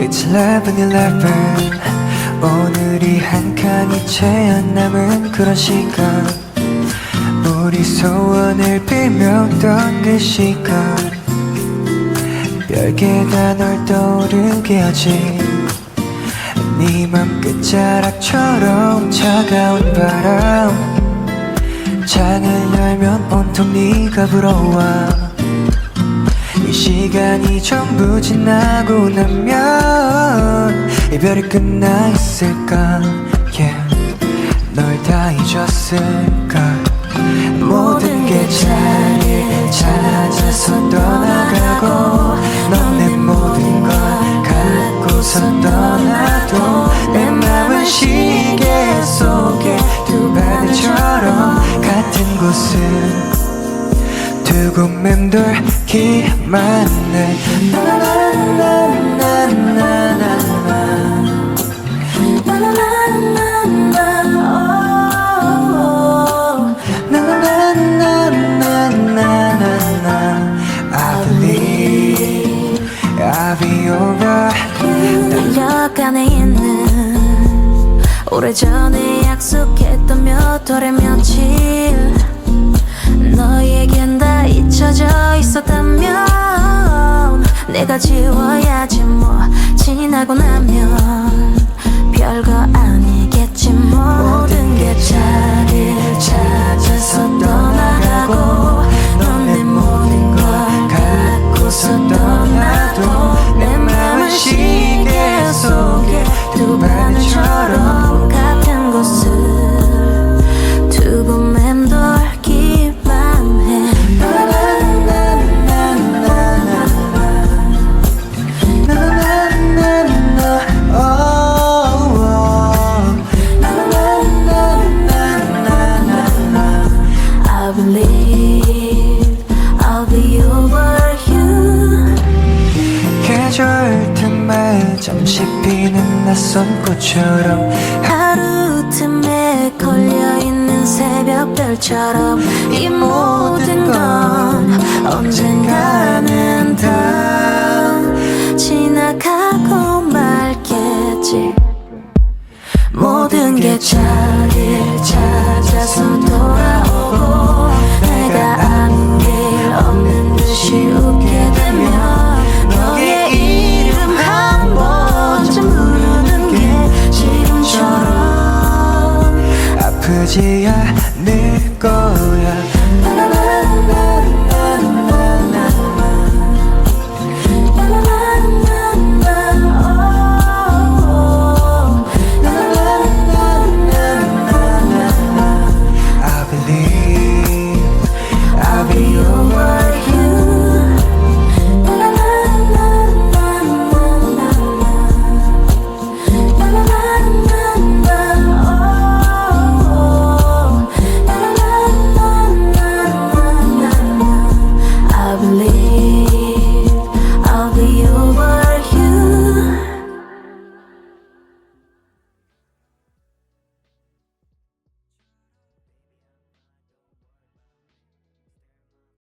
It's 11-11 오늘이 한 칸이 채 안 남은 그런 시간. 우리 소원을 빌며던 그 시간. 별개가 널 떠오르게 하지. 네맘 끝자락처럼 차가운 바람 창을 열면 온통 네가 불어와. 이 시간이 전부 지나고 나면 이별이 끝나 있을까? Yeah. 널 다 잊었을까? 모든 게자 두고 맴돌기만 해. 안에 있는 오래전에 약속했던 몇 월의 며칠 내가 지워야지 뭐. 지나고 나면 Believe I'll be over you. 계절 틈에 잠시 피는 낯선 꽃처럼. 하루 틈에 걸려있는 새벽별처럼 이 모든 건 언젠가는 다 그지야 네 거야.